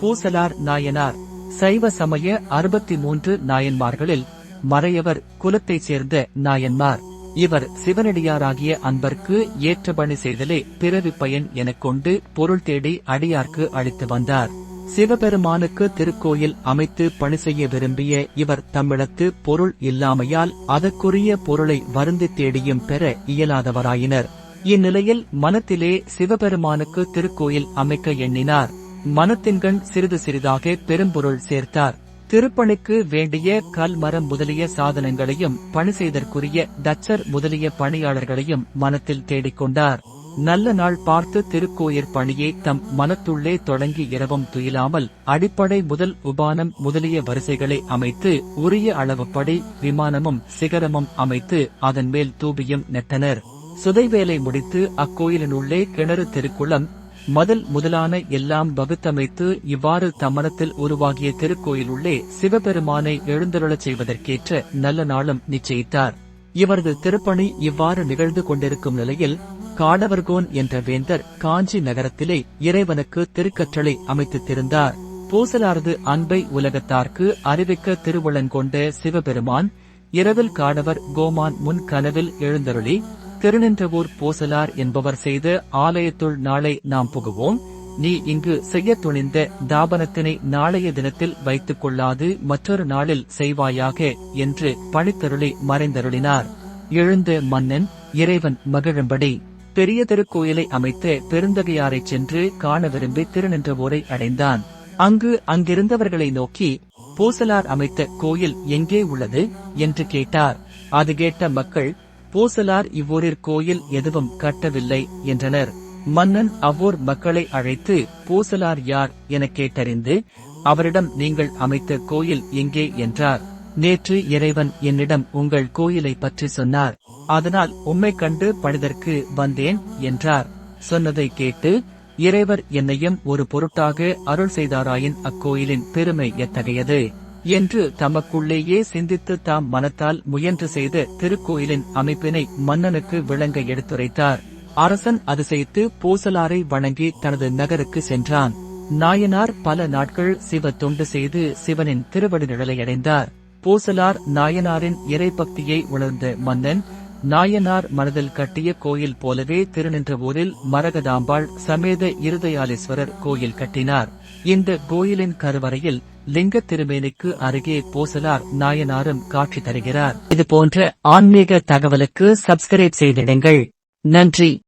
பூசலார் நாயனார். சைவ சமய அறுபத்தி மூன்று நாயன்மார்களில் மறையவர் குலத்தைச் சேர்ந்த நாயன்மார். இவர் சிவனடியாராகிய அன்பர்க்கு ஏற்ற பணி செய்தலே பிறவி பயன் எனக் கொண்டு பொருள் தேடி அடியார்க்கு அளித்து வந்தார். சிவபெருமானுக்கு திருக்கோயில் அமைத்து பணி செய்ய விரும்பிய இவர் தம்மிடத்து பொருள் இல்லாமையால் அதற்குரிய பொருளை வருந்தி தேடியும் பெற இயலாதவராயினர். இந்நிலையில் மனத்திலே சிவபெருமானுக்கு திருக்கோயில் அமைக்க எண்ணினார். மனத்தின்கண் சிறிது சிறிதாக பெரும்பொருள் சேர்த்தார். திருப்பணிக்கு வேண்டிய கல் மரம் முதலிய சாதனங்களையும் பணி செய்தற்குரிய தச்சர் முதலிய பணியாளர்களையும் மனத்தில் தேடிக்கொண்டார். நல்ல நாள் பார்த்து திருக்கோயிற் பணியை தம் மனத்துள்ளே தொடங்கி இரவும் துயிலாமல் அடிப்படை முதல் உபானம் முதலிய வரிசைகளை அமைத்து உரிய அளவுப்படி விமானமும் சிகரமும் அமைத்து அதன் மேல் தூபியும் நெட்டனர். சுதைவேலை முடித்து அக்கோயிலினுள்ளே கிணறு திருக்குளம் மதில் முதலான எல்லாம் வகுத்தமைத்து இவ்வாறு தம்மனத்தில் உருவாகிய திருக்கோயிலுள்ளே சிவபெருமானை எழுந்தருளச் செய்வதற்கேற்ற நல்ல நாளும் நிச்சயித்தார். இவரது திருப்பணி இவ்வாறு நிகழ்ந்து கொண்டிருக்கும் நிலையில் காடவர்கோன் என்ற வேந்தர் காஞ்சி நகரத்திலே இறைவனுக்கு திருக்கற்றளை அமைத்து திருந்தார் பூசலாரது அன்பை உலகத்தார்க்கு அறிவிக்க திருவுளங்கொண்ட சிவபெருமான் இரவில் காடவர் கோமான் முன் கனவில் எழுந்தருளி திருநின்றவூர் பூசலார் என்பவர் செய்த ஆலயத்துள் நாளை நாம் புகுவோம். நீ இங்கு செய்ய துணிந்த தாபனத்தினை நாளைய தினத்தில் வைத்துக் கொள்ளாது மற்றொரு நாளில் செய்வாயாக என்று பழித்தருளி மறைந்தருளினார். எழுந்த மன்னன் இறைவன் மகிழும்படி. பெரிய திருக்கோயிலை அமைத்த பெருந்தகையாரைச் சென்று காண விரும்பி திருநின்றவோரை அடைந்தான். அங்கு அங்கிருந்தவர்களை நோக்கி பூசலார் அமைத்த கோயில் எங்கே உள்ளது? என்று கேட்டார். அது கேட்ட மக்கள் பூசலார் இவ்வூரிற் கோயில் எதுவும் கட்டவில்லை என்றனர். மன்னன் அவ்வூர் மக்களை அழைத்து பூசலார் யார்? எனக் கேட்டறிந்து அவரிடம் நீங்கள் அமைத்த கோயில் எங்கே? என்றார். நேற்று இறைவன் என்னிடம் உங்கள் கோயிலை பற்றி சொன்னார். அதனால் உம்மை கண்டு பணிதற்கு வந்தேன் என்றார். சொன்னதை கேட்டு இறைவர் என்னையும் ஒரு பொருட்டாக அருள் செய்தாராயின் அக்கோயிலின் பெருமை எத்தகையது? என்று தமக்குள்ளேயே சிந்தித்து தாம் மனத்தால் முயன்று செய்த திருக்கோயிலின் அமைப்பினை மன்னனுக்கு விளங்க எடுத்துரைத்தார். அரசன் அதிசயித்து பூசலாரை வணங்கி தனது நகருக்கு சென்றான். நாயனார் பல நாட்கள் சிவ தொண்டு செய்து சிவனின் திருவடி நிழலை அடைந்தார் பூசலார் நாயனாரின் இறைபக்தியை உணர்ந்த மன்னன் நாயனார் மனதில் கட்டிய கோயில் போலவே திருநின்ற ஊரில் மரகதாம்பாள் சமேத இருதயாலீஸ்வரர் கோயில் கட்டினார். இந்த கோயிலின் கருவறையில் லிங்க திருமேனிக்கு அருகே போசலார் நாயனாரும் காட்சி தருகிறார். இது போன்ற ஆன்மீக தகவலுக்கு சப்ஸ்கிரைப் செய்திடுங்கள். நன்றி.